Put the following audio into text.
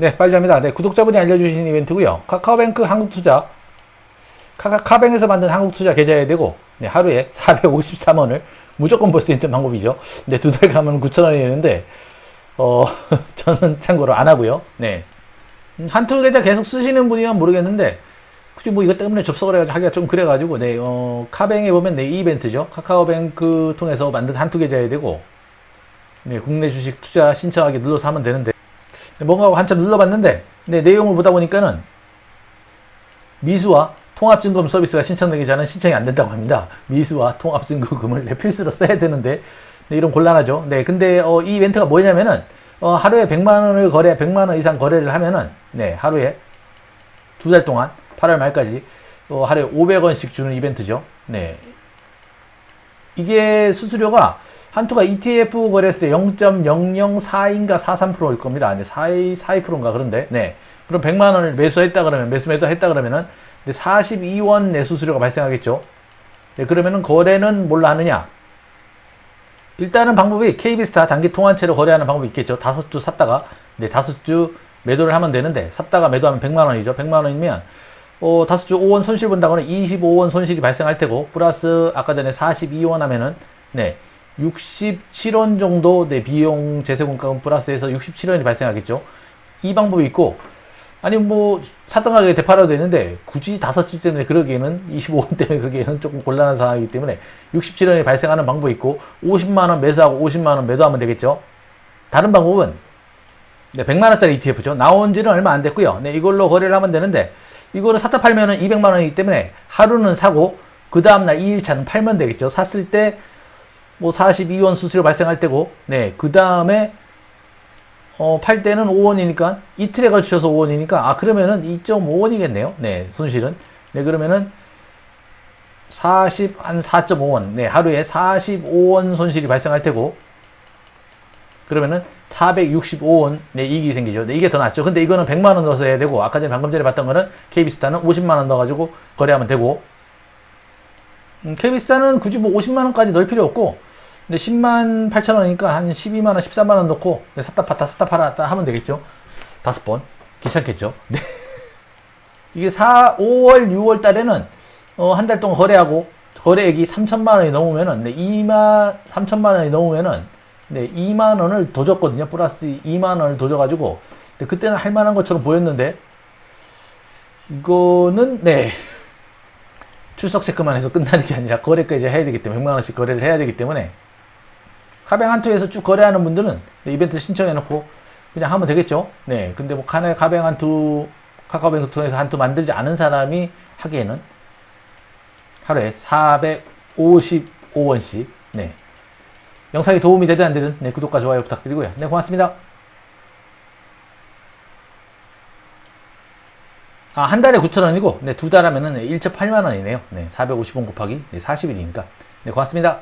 네, 빨리 합니다. 네, 구독자분이 알려주신 이벤트고요 카카오뱅크 한국투자, 카카카뱅에서 만든 한국투자 계좌에 되고, 네, 하루에 453원을 무조건 벌수 있는 방법이죠. 네, 두 달 가면 9,000원이 되는데, 어, 저는 참고로 안 하고요. 네. 음, 한투 계좌 계속 쓰시는 분이면 모르겠는데, 굳이 뭐 이것 때문에 접속을 해가지고 하기가 좀 그래가지고, 네, 어, 카뱅에 보면 네, 이 이벤트죠. 카카오뱅크 통해서 만든 한투 계좌에 되고, 네, 국내 주식 투자 신청하기 눌러서 하면 되는데, 네, 뭔가 한참 눌러봤는데, 네, 내용을 보다 보니까는 미수와 통합증금 서비스가 신청되기 전에 신청이 안 된다고 합니다. 미수와 통합증금을 네, 필수로 써야 되는데, 네, 이런 곤란하죠. 네, 근데 어, 이 이벤트가 뭐냐면은, 어, 하루에 100만 원을 거래, 100만 원 이상 거래를 하면은, 네, 하루에 두 달 동안 8월 말까지 어, 하루에 500원씩 주는 이벤트죠. 네. 이게 수수료가 한투가 ETF 거래했을 때 0.004인가 43%일 겁니다. 네, 42, 42%인가 그런데, 네. 그럼 100만 원을 매수했다 그러면, 매수 매도 했다 그러면은, 42원 내수 수료가 발생하겠죠. 네, 그러면은 거래는 뭘로 하느냐? 일단은 방법이 KB스타 단기 통환채로 거래하는 방법이 있겠죠. 다섯 주 샀다가, 네, 다섯 주 매도를 하면 되는데, 샀다가 매도하면 100만 원이죠. 100만 원이면, 어, 다섯 주 5원 손실 본다고는 25원 손실이 발생할 테고, 플러스 아까 전에 42원 하면은, 네, 67원 정도 네, 비용 재세공과금 플러스해서 67원이 발생하겠죠. 이 방법이 있고, 아니 뭐 가격에 되팔아도 되는데 굳이 다섯 주 때문에 그러기에는 25원 때문에 그러기에는 조금 곤란한 상황이기 때문에 67원이 발생하는 방법이 있고 50만 원 매수하고 50만 원 매도하면 되겠죠. 다른 방법은 네, 100만 원짜리 ETF죠. 나온 지는 얼마 안 됐고요. 네, 이걸로 거래를 하면 되는데 이거를 샀다 팔면은 200만 원이기 때문에 하루는 사고 그 다음 날 2일차는 팔면 되겠죠. 샀을 때 뭐 42원 수수료 발생할 때고 네, 그 다음에 어, 팔 때는 5원이니까 이틀에 걸쳐서 5원이니까 아 그러면은 2.5원이겠네요. 네, 손실은. 네, 그러면은 40 한 4.5원. 네, 하루에 45원 손실이 발생할 테고 그러면은 465원 네, 이익이 생기죠. 네, 이게 더 낫죠. 근데 이거는 100만 원 넣어서 해야 되고 아까 전에 방금 전에 봤던 거는 KB스타는 50만 원 넣어 가지고 거래하면 되고 음, KB스타는 굳이 뭐 50만 원까지 넣을 필요 없고 근데 10만 8천 원이니까 한 12만 원, 13만 원 넣고 네, 샀다 팔다 샀다 팔았다 하면 되겠죠. 다섯 번 귀찮겠죠. 네. 이게 4, 5월, 6월 달에는 어, 한 달 동안 거래하고 거래액이 3천만 원이 넘으면은 네, 2만 3천만 원이 넘으면은 네, 2만 원을 더 줬거든요. 플러스 2만 원을 더 줘가지고 네, 그때는 할 만한 것처럼 보였는데 이거는 네 출석 체크만 해서 끝나는 게 아니라 거래까지 해야 되기 때문에 100만 원씩 거래를 해야 되기 때문에 카뱅 한투에서 쭉 거래하는 분들은 네, 이벤트 신청해 놓고 그냥 하면 되겠죠. 네. 근데 뭐 카네 카뱅 한투 카카오뱅크 통해서 한투 만들지 않은 사람이 하기에는 하루에 455원씩 네. 영상이 도움이 되든 안 되든 네, 구독과 좋아요 부탁드리고요. 네, 고맙습니다. 아, 한 달에 9,000원이고, 네, 두 달 하면은 1차 8만원이네요. 네, 450원 곱하기 네, 40일이니까. 네, 고맙습니다.